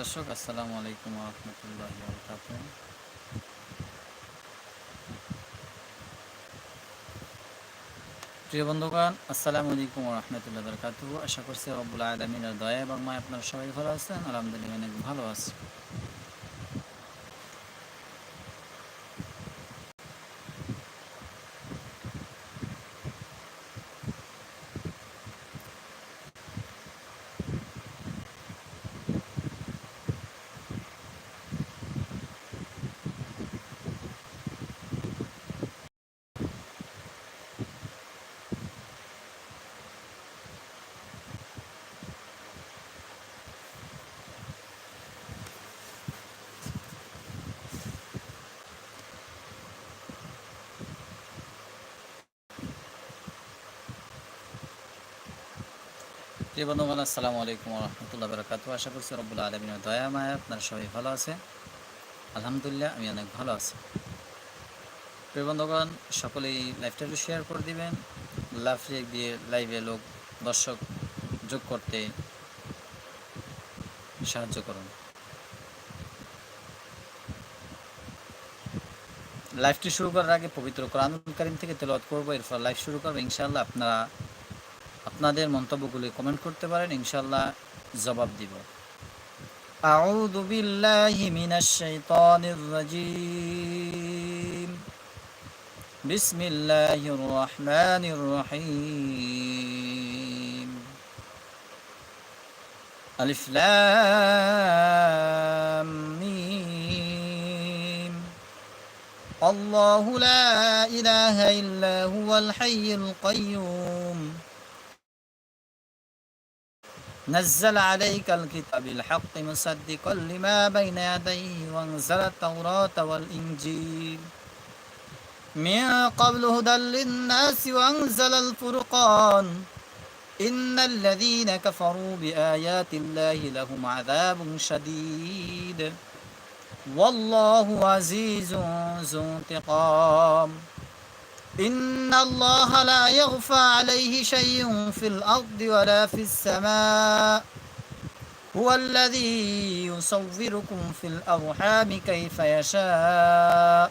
দর্শক, আসসালামু আলাইকুম রহমতুল্লাহ বরকাত প্রিয় বন্ধুগণ, আসসালামু আলাইকুম রহমতুল্লাহ বরকাত আশা করছি রব্বুল আলমিনের দয়া এবং মায় আপনারা সবাই ভালো আছেন। আলহামদুলিল্লাহ, অনেক ভালো আছে। প্রিয় বন্ধুগণ, আসসালামু আলাইকুম রহমতুল্লাহ বরকাত আশা করছি রব্বুল আলমিনের দয়া, মায়া আপনারা সবাই ভালো আছে আলহামদুলিল্লাহ, আমি অনেক ভালো আছি। প্রিয় বন্ধুগণ, সকলেই লাইভটা একটু শেয়ার করে দিবেন। লাভ রেক দিয়ে লাইভে লোক, দর্শক যোগ করতে সাহায্য করুন। লাইভটি শুরু করার আগে পবিত্র কোরআন থেকে তেলাওয়াত করব। এরপর লাইভ শুরু করব। ইনশাআল্লাহ আপনারা আপনাদের মন্তব্যগুলি কমেন্ট করতে পারেন ইনশাআল্লাহ জবাব দিব أعوذ بالله من الشيطان الرجيم بسم الله الرحمن الرحيم ألف لام ميم الله لا إله إلا هو الحي القيوم نزل عليك الكتاب بالحق مصدقا لما بين يديه وانزل التوراة والإنجيل. من قبل هدى للناس وأنزل الفرقان. إن الذين كفروا بآيات الله لهم عذاب شديد. والله عزيز ذو انتقام. إن الله لا يغفى عليه شيء في الأرض ولا في السماء. هو الذي يصوركم في الأرحام كيف يشاء.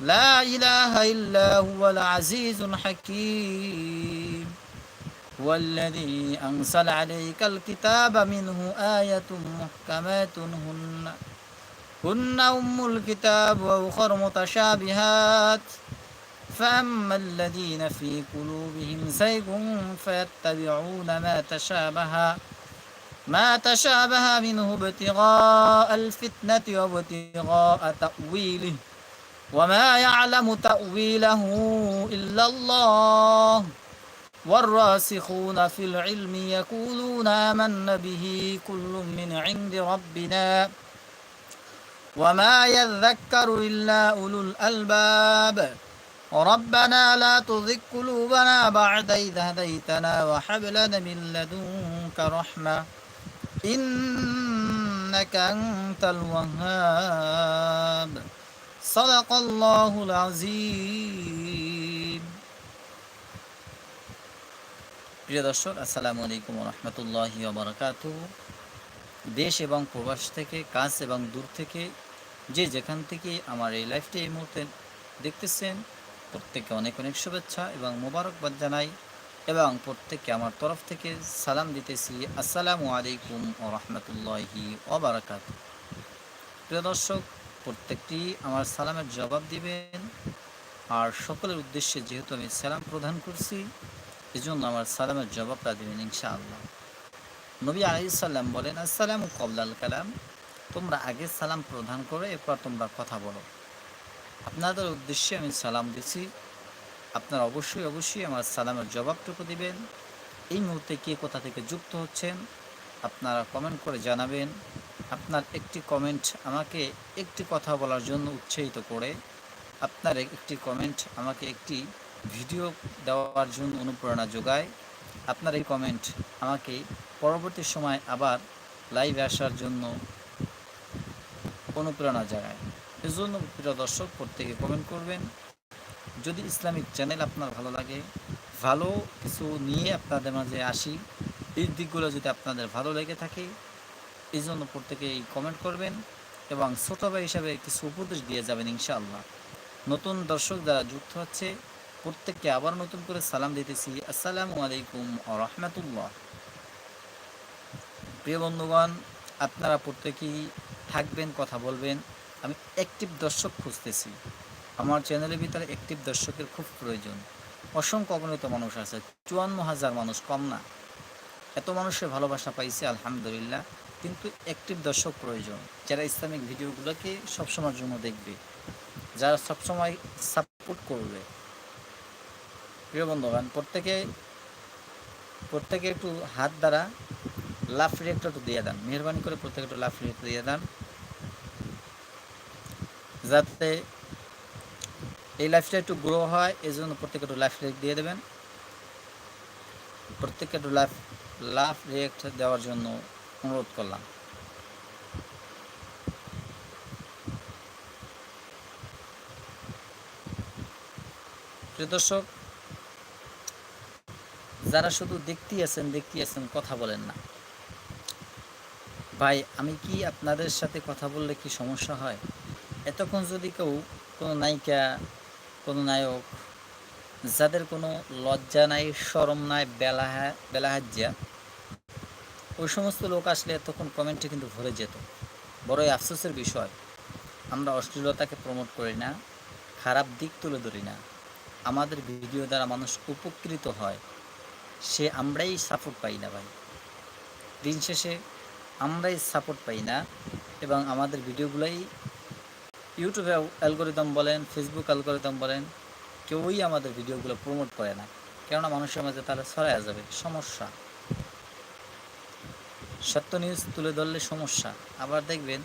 لا إله إلا هو العزيز الحكيم. هو الذي أنزل عليك الكتاب منه آية محكمات هن. هن أم الكتاب وأخر متشابهات. فأما الذين في قلوبهم زيغ فيتبعون ما تشابه ما تشابه منه ابتغاء الفتنة وابتغاء تأويله. وما يعلم تأويله إلا الله. والراسخون في العلم يقولون آمنا به كل من عند ربنا. وما يذكر إلا أولو الألباب. ربنا لا تزغ قلوبنا بعد إذ هديتنا وهب لنا من لدنك رحمة إنك أنت الوهاب صدق الله العظيم প্রিয় দর্শক আসসালামু আলাইকুম রহমতুল্লাহি বারাকাত দেশ এবং প্রবাস থেকে কাজ এবং দূর থেকে যে যেখান থেকে আমার এই লাইফটি এই মুহূর্তে দেখতেছেন প্রত্যেককে অনেক অনেক শুভেচ্ছা এবং মোবারকবাদ জানাই এবং প্রত্যেককে আমার তরফ থেকে সালাম দিতেছি। আসসালামু আলাইকুম ও রহমতুল্লাহি ওবরাকাত প্রিয় দর্শক, প্রত্যেকটি আমার সালামের জবাব দিবেন। আর সকলের উদ্দেশ্যে যেহেতু আমি সালাম প্রদান করছি, এজন্য আমার সালামের জবাবটা দিবেন ইনশাআল্লাহ। নবী আলাইসাল্লাম বলেন, আসসালাম কবলাল কালাম। তোমরা আগে সালাম প্রদান করে, এরপর তোমরা কথা বলো। আপনাদের উদ্দেশ্যে আমি সালাম দিছি আপনারা অবশ্যই অবশ্যই আমার সালামের জবাবটুকু দিবেন। এই মুহূর্তে কে কোথা থেকে যুক্ত হচ্ছেন, আপনারা কমেন্ট করে জানাবেন। আপনার একটি কমেন্ট আমাকে একটি কথা বলার জন্য উৎসাহিত করে, আপনার একটি কমেন্ট আমাকে একটি ভিডিও দেওয়ার জন্য অনুপ্রেরণা যোগায়। আপনার এই কমেন্ট আমাকে পরবর্তী সময় আবার লাইভে আসার জন্য অনুপ্রেরণা জাগায়। এজন্য প্রিয় দর্শক, প্রত্যেকে কমেন্ট করবেন। যদি ইসলামিক চ্যানেল আপনার ভালো লাগে, ভালো কিছু নিয়ে আপনাদের মাঝে আসি, এই দিকগুলো যদি আপনাদের ভালো লেগে থাকে এই জন্য প্রত্যেকে এই কমেন্ট করবেন এবং ছোট ভাই হিসাবে কিছু উপদেশ দিয়ে যাবেন ইনশাআল্লাহ। নতুন দর্শক যারা যুক্ত হচ্ছে, প্রত্যেককে আবার নতুন করে সালাম দিতেছি। আসসালামু আলাইকুম রহমতুল্লাহ। প্রিয় বন্ধুগণ, আপনারা প্রত্যেকেই থাকবেন, কথা বলবেন। আমি অ্যাক্টিভ দর্শক খুঁজতেছি। আমার চ্যানেলের ভিতরে অ্যাক্টিভ দর্শকের খুব প্রয়োজন। অসংখ্য অগণিত মানুষ আছে, চুয়ান্ন হাজার মানুষ কম না। এত মানুষের ভালোবাসা পাইছে, আলহামদুলিল্লাহ। কিন্তু অ্যাক্টিভ দর্শক প্রয়োজন। যারা ইসলামিক ভিডিওগুলোকে সবসময়ের জন্য দেখবে, যারা সবসময় সাপোর্ট করবে। প্রিয় বন্ধুগণ, প্রত্যেকে প্রত্যেকে একটু হাত দ্বারা লাভ রিয়েক্ট একটু দিয়ে দেন। মেহরবানি করে প্রত্যেকে একটু লাভ রিয়েক্ট দিয়ে দেন। যাতে এই লাইফটা একটু গ্রো হয় এই জন্য প্রত্যেকে একটু লাইফ রিয়েক্ট দিয়ে দেবেন। প্রত্যেককে একটু লাভ লাভ রিয়েক্ট দেওয়ার জন্য অনুরোধ করলাম। প্রিয় দর্শক, যারা শুধু দেখতেই আছেন দেখতেই আছেন, কথা বলেন না। ভাই, আমি কি আপনাদের সাথে কথা বললে কি সমস্যা হয়? এতক্ষণ যদি কেউ কোনো নায়িকা, কোনো নায়ক, যাদের কোনো লজ্জা নাই সরম নাই, বেলাহা, বেলাহাজ্জা, ওই সমস্ত লোক আসলে এতক্ষণ কমেন্টে কিন্তু ভরে যেত। বড়ই আফসোসের বিষয়। আমরা অশ্লীলতাকে প্রমোট করি না, খারাপ দিক তুলে ধরি না। আমাদের ভিডিও দ্বারা মানুষ উপকৃত হয়। সে আমরাই সাপোর্ট পাই না ভাই। দিন শেষে আমরাই সাপোর্ট পাই না এবং আমাদের ভিডিওগুলোই ইউটিউবে অ্যালগোরিদম বলেন, ফেসবুক অ্যালগোরিদম বলেন, কেউই আমাদের ভিডিওগুলো প্রমোট করে না। কেননা মানুষের মাঝে তাহলে ছড়ায় যাবে। সমস্যা। সত্য নিউজ তুলে ধরলে সমস্যা। আবার দেখবেন,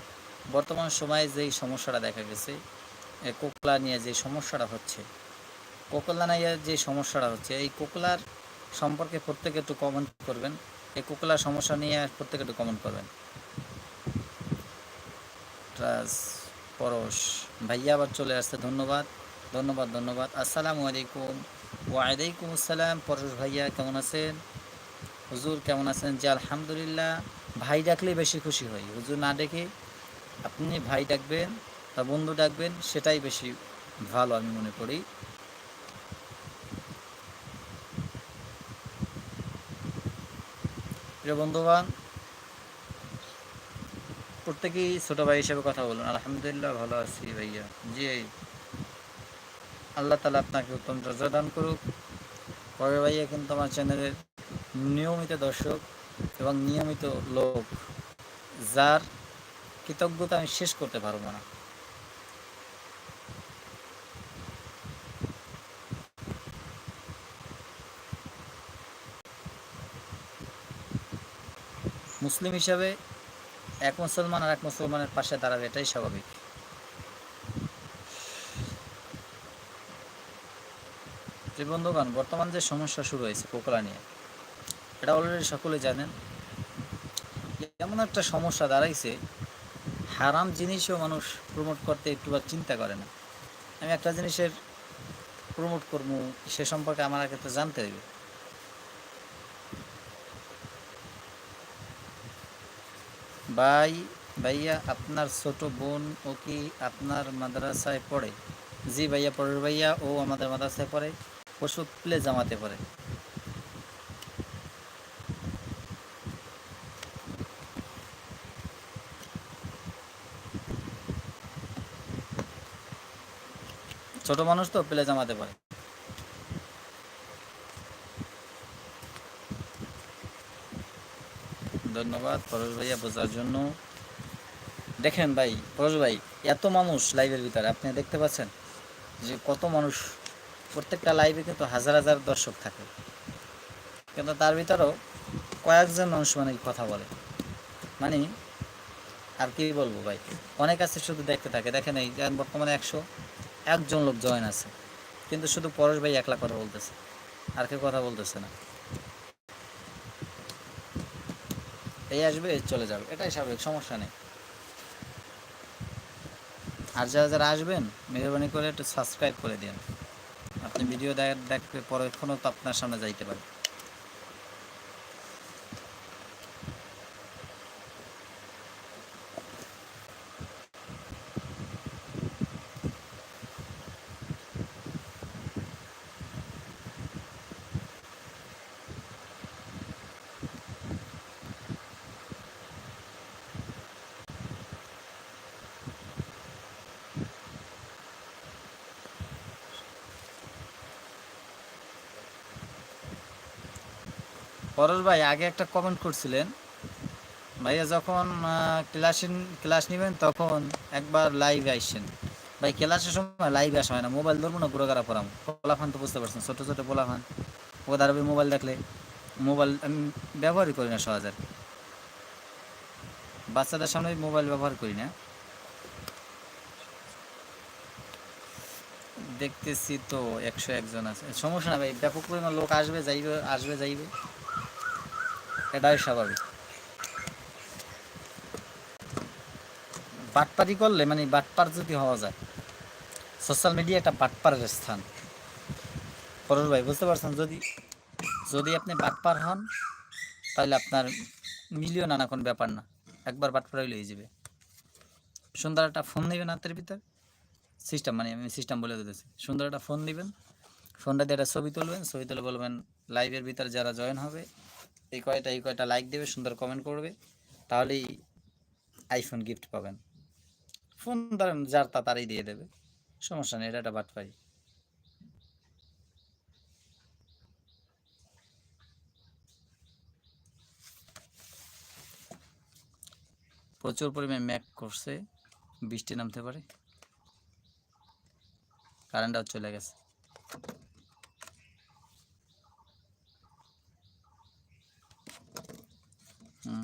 বর্তমান সময়ে যেই সমস্যাটা দেখা গেছে কোকলা নিয়ে যে সমস্যাটা হচ্ছে, কোকলা নিয়ে যে সমস্যাটা হচ্ছে, এই কোকলার সম্পর্কে প্রত্যেকে একটু কমেন্ট করবেন। এই কোকলার সমস্যা নিয়ে প্রত্যেকে একটু কমেন্ট করবেন। ট্রাস পরশ। ভাইয়া আবার চলে আসছে, ধন্যবাদ। ধন্যবাদ ধন্যবাদ। আসসালামু আলাইকুম। ওয়ালাইকুম আসসালাম, পরশ ভাইয়া, কেমন আছেন? হুজুর, কেমন আছেন? যে আলহামদুলিল্লাহ। ভাই ডাকলে বেশি খুশি হই। হুজুর না ডেকে আপনি ভাই ডাকবেন বা বন্ধু ডাকবেন, সেটাই বেশি ভালো আমি মনে করি। প্রিয় বন্ধুবান প্রত্যেকেই ছোট ভাই হিসেবে কথা বলুন। আলহামদুলিল্লাহ ভালো আছি ভাইয়া। জি আল্লাহ তালা আপনাকে উত্তম রাজা দান করুক। পরে ভাইয়া কিন্তু আমার চ্যানেলের নিয়মিত দর্শক এবং নিয়মিত লোক, যার কৃতজ্ঞতা আমি শেষ করতে পারব না। মুসলিম হিসাবে এক মুসলমান আর এক মুসলমানের পাশে দাঁড়াবে এটাই স্বাভাবিক। বন্ধুগণ, বর্তমান যে সমস্যা শুরু হয়েছে কোকলা নিয়ে, এটা অলরেডি সকলে জানেন। এমন একটা সমস্যা দাঁড়াইছে, হারাম জিনিসও মানুষ প্রমোট করতে একটুবার চিন্তা করে না। আমি একটা জিনিসের প্রমোট করব, সে সম্পর্কে আমার আগে তো জানতে হবে ভাই, ভাইয়া, আপনার ছোট বোন ও কি আপনার মাদ্রাসায় পড়ে? জি ভাইয়া, পরের ভাইয়া ও আমাদের মাদ্রাসায় পড়ে। পশু প্লে জামাতে পড়ে। ছোট মানুষ তো প্লে জামাতে পারে ধন্যবাদ পরশ ভাইয়া বোঝার জন্য। দেখেন ভাই, পরশ ভাই, এত মানুষ লাইভের ভিতরে, আপনি দেখতে পাচ্ছেন যে কত মানুষ, প্রত্যেকটা লাইভে কিন্তু হাজার হাজার দর্শক থাকে। কিন্তু তার ভিতরেও কয়েকজন মানুষ মানে কথা বলে। মানে আর কি বলব ভাই, অনেক আছে শুধু দেখতে থাকে। দেখেন এই বর্তমানে একশো একজন লোক জয়েন আছে। কিন্তু শুধু পরশ ভাই একলা কথা বলতেছে, আর কেউ কথা বলতেছে না। এই আসবে, চলে যাবে। এটাই স্বাভাবিক, সমস্যা নেই। আর যারা যারা আসবেন, মেহরবানি করে একটু সাবস্ক্রাইব করে দিন আপনি ভিডিও দেখবে এখনও তো আপনার সামনে যাইতে পারে। পরশ ভাই, আগে একটা কমেন্ট করছিলেন। ভাইয়া যখন ক্লাস ক্লাস নেবেন তখন একবার লাইভে আসছেন ভাই ক্লাসের সময় লাইভে আসা হয় না। মোবাইল ধরবো না, পুরো কারা পড়াম পোলাফান তো বুঝতে পারছেন, ছোটো ছোটো পোলাফান ও দাঁড়াবে মোবাইল দেখলে মোবাইল আমি ব্যবহারই করি না সহজে। বাচ্চাদের সামনে মোবাইল ব্যবহার করি না। দেখতেছি তো একশো একজন আছে। সমস্যা না ভাই, ব্যাপক পরিমাণ লোক আসবে, যাইবে আসবে, যাইবে। এটাই স্বাভাবিক। বাটপারি করলে মানে বাটপার যদি হওয়া যায় সোশ্যাল মিডিয়া একটা বাটপারের স্থান। পরশ ভাই, বুঝতে পারছেন? যদি যদি আপনি বাটপার হন, তাহলে আপনার মিলিও নানা কোন ব্যাপার না। একবার বাটপার হইলে যাবে। সুন্দর একটা ফোন নেবেন হাতের ভিতর। সিস্টেম মানে আমি সিস্টেম বলে দিতেছি। সুন্দর একটা ফোন নেবেন। ফোনটা দিয়ে একটা ছবি তুলবেন। ছবি তুলে বলবেন লাইভের ভিতরে যারা জয়েন হবে এই কয়টা এই কয়টা লাইক দেবে, সুন্দর কমেন্ট করবে, তাহলেই আইফোন গিফট পাবেন। ফোন ধরেন, যার তা তারই দিয়ে দেবে, সমস্যা নেই, এটা একটা বাটপাই প্রচুর পরিমাণে ম্যাক করছে, বৃষ্টি নামতে পারে কারেন্টটাও চলে গেছে। তুমি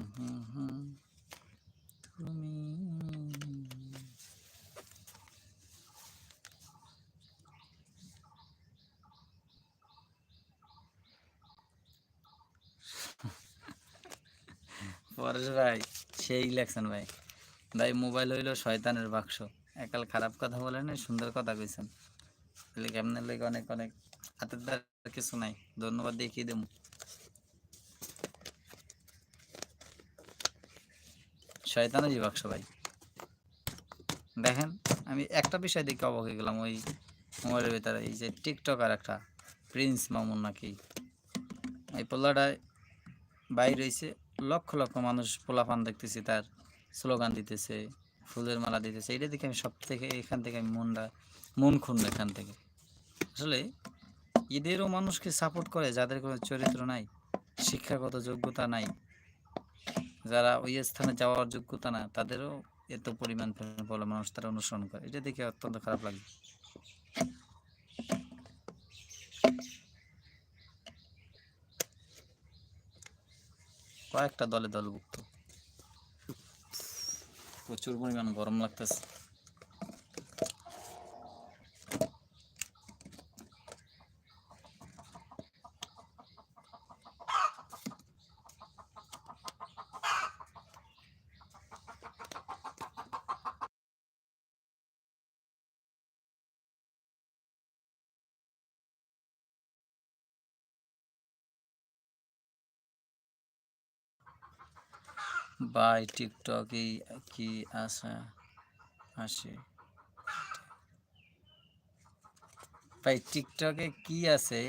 পরেশ ভাই, সেই লেখছেন ভাই। ভাই, মোবাইল হইল শয়তানের বাক্স। একাল খারাপ কথা বলেন সুন্দর কথা কইছেন। কেমনের লেগে অনেক অনেক। হাতের দ্বার কিছু নাই। ধন্যবাদ দেখিয়ে দেবো। শয়তানেরই বাক্স ভাই দেখেন, আমি একটা বিষয় দেখে অবাক হয়ে গেলাম, ওই মোবাইলের ভেতরে, এই যে টিকটক আর একটা প্রিন্স মামুন নাকি। এই পোলাটায় বাইরে রয়েছে লক্ষ লক্ষ মানুষ পোলা পোলাপান দেখতেছি, তার স্লোগান দিতেছে, ফুলের মালা দিতেছে। এটা দেখে আমি সব থেকে, এখান থেকে আমি মনটা, মন খুন এখান থেকে। আসলে এদেরও মানুষকে সাপোর্ট করে, যাদের কোনো চরিত্র নাই, শিক্ষাগত যোগ্যতা নাই যারা ওই স্থানে যাওয়ার যোগ্যতা না, তাদেরও এত পরিমাণ বলে মানুষ তারা অনুসরণ করে। এটা দেখে অত্যন্ত খারাপ লাগে। কয়েকটা দলে দলভুক্ত। প্রচুর পরিমাণ গরম লাগতেছে। বাই টিকটকে কি আসা আসে ভাই, টিকটকে কি আছে?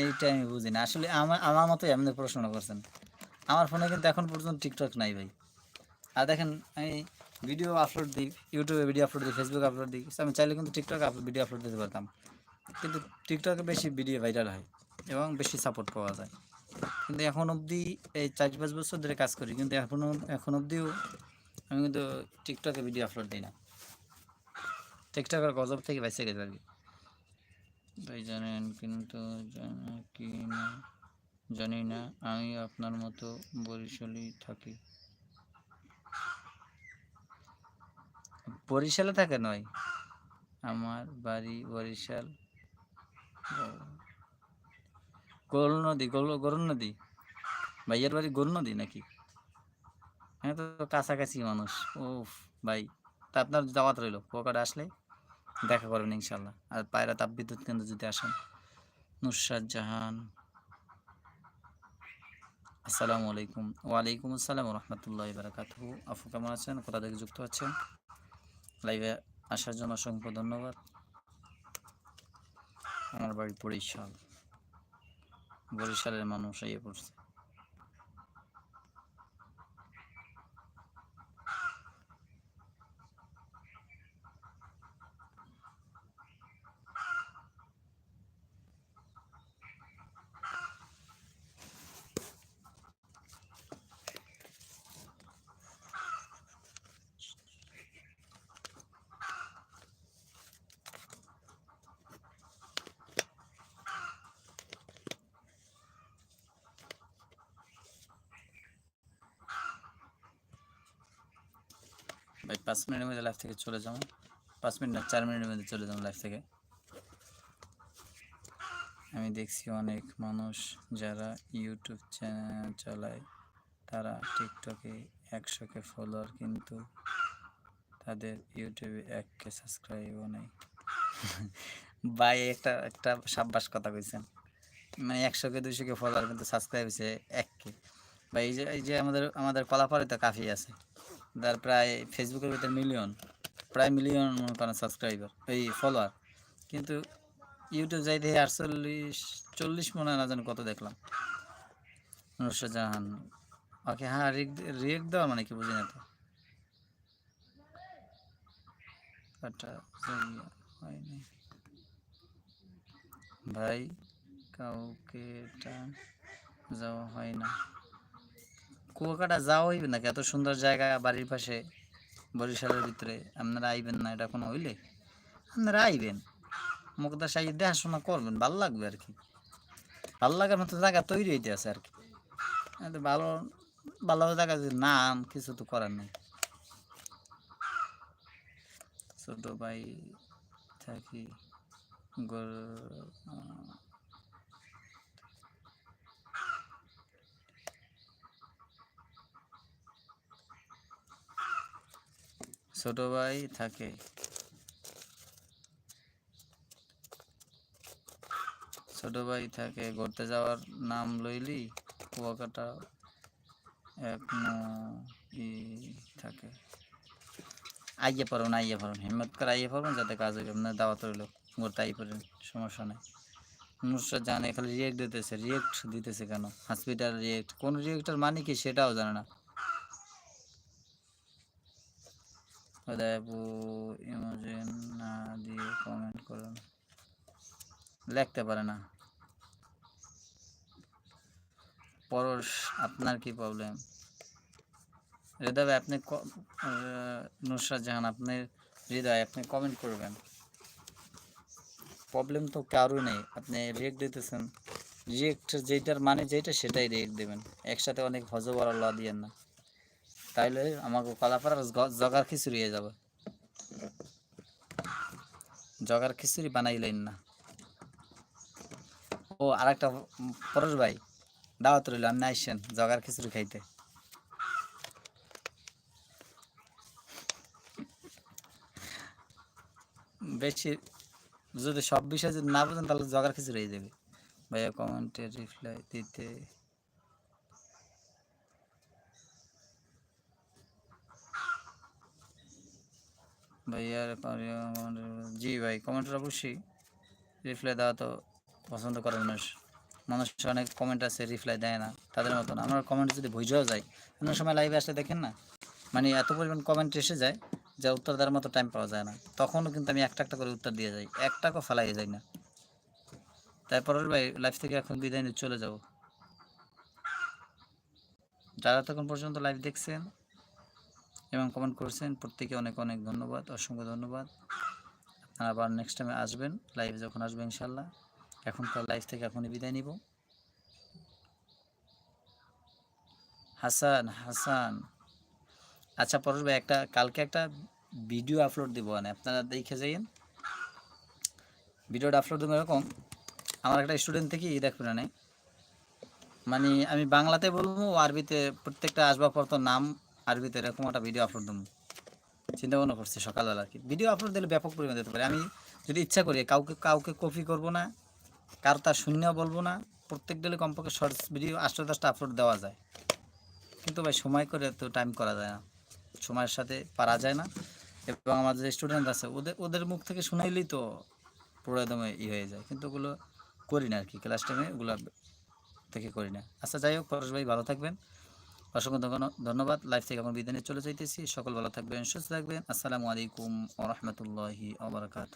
এইটা আমি বুঝি না। আসলে আমার আমার মতো এমনি প্রশ্ন করছেন। আমার ফোনে কিন্তু এখন পর্যন্ত টিকটক নাই ভাই। আর দেখেন, আমি ভিডিও আপলোড দিই, ইউটিউবে ভিডিও আপলোড দিই, ফেসবুক আপলোড দিই, আমি চাইলে কিন্তু টিকটক ভিডিও আপলোড দিতে পারতাম। কিন্তু টিকটকে বেশি ভিডিও ভাইরাল হয় এবং বেশি সাপোর্ট পাওয়া যায়। কিন্তু এখন অবধি এই চার পাঁচ বছর ধরে কাজ করি, কিন্তু এখনও এখন অবধিও আমি কিন্তু টিকটকে ভিডিও আপলোড দিই না। টিকটকের গজব থেকে বেঁচে গেছে আর কি। ভাই জানেন কিন্তু কি না, জানি না, আমি আপনার মতো বরিশালই থাকি। বরিশালে থাকে নয়, আমার বাড়ি বরিশাল। গোল নদী গোল গরুর নদী? ভাইয়ের বাড়ি গোল নদী নাকি? হ্যাঁ তো কাছাকাছি মানুষ। ও ভাই, তা আপনার দাওয়াত রইল, পোকাটা আসলে দেখা করবেন ইনশাল্লাহ। আর পায়রা তাপবিদ্যুৎ কেন্দ্র যদি আসেন, নুসরাত জাহান। আসসালামু আলাইকুম। ওয়ালাইকুম আসসালাম রহমতুল্লাহ বারাকাত আফু, কেমন আছেন? কোথা থেকে যুক্ত আছেন? লাইভে আসার জন্য অসংখ্য ধন্যবাদ। আমার বাড়ি বরিশাল। বরিশালের মানুষ ইয়ে পড়ছে ভাই, পাঁচ মিনিটের মধ্যে লাইফ থেকে চলে যাব। পাঁচ মিনিট না, চার মিনিটের মধ্যে চলে যাব লাইফ থেকে। আমি দেখছি অনেক মানুষ যারা ইউটিউব চ্যানেল চালায়। তারা টিকটকে একশোকে ফলোয়ার কিন্তু তাদের ইউটিউবে এককে সাবস্ক্রাইবও নেই। ভাই, একটা একটা সাব্বাস কথা কইছেন। মানে একশোকে দুশোকে ফলোয়ার কিন্তু সাবস্ক্রাইব হয়েছে এককে বা এই যে এই যে আমাদের আমাদের কলাপাড়ে তো কাফি আছে। তার প্রায় ফেসবুকের ভিতরে মিলিয়ন প্রায় মিলিয়ন মনে করেন সাবস্ক্রাইবার এই ফলোয়ার কিন্তু ইউটিউব যাই দেখে আটচল্লিশ, চল্লিশ মনে হয় না জানি কত দেখলাম। নুসরাত জাহান, ওকে হ্যাঁ রিক রিয়েক্ট দেওয়া মানে কি বুঝি না তো? হয়নি। ভাই, কাউকে এটা যাওয়া হয় না। কুয়াকাটা যাওয়া হইবে নাকি? এত সুন্দর জায়গা বাড়ির পাশে, বরিশালের ভিতরে। আপনারা আইবেন না, এটা কোনো হইলে? আপনারা আইবেন। মুখদা সাই দেখাশোনা করবেন, ভালো লাগবে আর কি। ভালো লাগার মতো জায়গা তৈরি হইতে আছে আর কি। ভালো ভালো জায়গা যদি নাম কিছু তো করার নেই। ছোট ভাই থাকি ছোট ভাই থাকে। ছোট ভাই থাকে, ঘুরতে যাওয়ার নাম লইলি, কুয়াকাটা এক থাকে। আইয়ে পারুন আইয়ে পারুন হিম্মত করে আইয়ে পারুন যাতে কাজ হবে আপনার দাওয়াত রইল ঘুরতে আই পারেন সমস্যা নেই। নুসরাত জানে, খালি রিয়েক্ট দিতেছে রিয়েক্ট দিতেছে কেন? হসপিটাল রিয়েক্ট কোন রিয়েক্টার মানে কি সেটাও জানে না। হৃদয়পু ইমোজিন না দিয়ে কমেন্ট করুন। লিখতে পারে না। পরশ, আপনার কি প্রবলেম হৃদয়, আপনি নুসরাত জাহান, আপনি হৃদয়, আপনি কমেন্ট করবেন। প্রবলেম তো কারও নেই। আপনি রিয়েক্ট দিতেছেন। রিয়েক্ট যেটার মানে যেটা সেটাই রিয়েক্ট দেবেন। একসাথে অনেক হজবর আল্লাহ দিয়েন না। তাইলে আমাকে কলাপাড়ার জগার খিচুড়ি হয়ে যাবে। জগার খিচুড়ি বানাইলেন না। ও আর একটা পরশ ভাই, দাওয়াত রইল, আপনি আইসেন জগার খিচুড়ি খাইতে। বেশি, যদি সব বিষয় যদি না বুঝেন তাহলে জগার খিচুড়ি হয়ে যাবে। ভাইয়া কমেন্টে রিপ্লাই দিতে comment- জি ভাই কমেন্টের অবশ্যই রিপ্লাই দেওয়া তো পছন্দ করে মানুষ। মানুষ অনেক কমেন্ট আছে রিপ্লাই দেয় না তাদের মতন। আমার কমেন্ট যদি বুঝেও যায়, অন্য সময় লাইভে আসলে দেখেন না? মানে এত পরিমাণ কমেন্ট এসে যায় যা উত্তর দেওয়ার মতো টাইম পাওয়া যায় না। তখনও কিন্তু আমি একটা একটা করে উত্তর দিয়ে যাই, একটা একটাকেও ফেলাই যায় না। তারপর ভাই লাইফ থেকে এখন বিদায় নিয়ে চলে যাব। যারা তখন পর্যন্ত লাইভ দেখছেন এবং কমেন্ট করেছেন। প্রত্যেকে অনেক অনেক ধন্যবাদ, অসংখ্য ধন্যবাদ। আপনারা আবার নেক্সট টাইমে আসবেন লাইভে যখন আসবেন ইনশাল্লাহ এখনকার লাইভ থেকে এখনই বিদায় নিব। হাসান হাসান। আচ্ছা পরশ ভাই, একটা, কালকে একটা ভিডিও আপলোড দিব মানে আপনারা দেখে যাইয়েন। ভিডিওটা আপলোড দেবো এরকম। আমার একটা স্টুডেন্ট থেকে ই দেখবেন মানে আমি বাংলাতে বলব, আরবিতে প্রত্যেকটা আসবাবপত্র নাম আরবিতে এরকম একটা ভিডিও আপলোড দেবো। চিন্তা ভাবনা করছি সকালবেলা আর কি। ভিডিও আপলোড দিলে ব্যাপক পরিমাণে দিতে পারে। আমি যদি ইচ্ছা করি, কাউকে কাউকে কপি করব না, কারও তার শূন্য বলব না, প্রত্যেক দিলে কমপক্ষে শর্টস ভিডিও আটশো দশটা আপলোড দেওয়া যায়। কিন্তু ভাই, সময় করে তো টাইম করা যায় না। সময়ের সাথে পারা যায় না। এবং আমাদের যে স্টুডেন্ট আছে, ওদের ওদের মুখ থেকে শুনাইলেই তো পুরো একদম ই হয়ে যায়। কিন্তু ওগুলো করি না আর কি। ক্লাস টাইমে ওগুলো থেকে করি না। আচ্ছা যাই হোক, পরশ ভাই ভালো থাকবেন। অসংখ্য ধন্যবাদ। লাইফ থেকে আমার বিদায় চলে যাইতেছি। সকল ভালো থাকবেন, সুস্থ থাকবেন। আসসালামু আলাইকুম ওরহমতুল্লাহি আবরকাত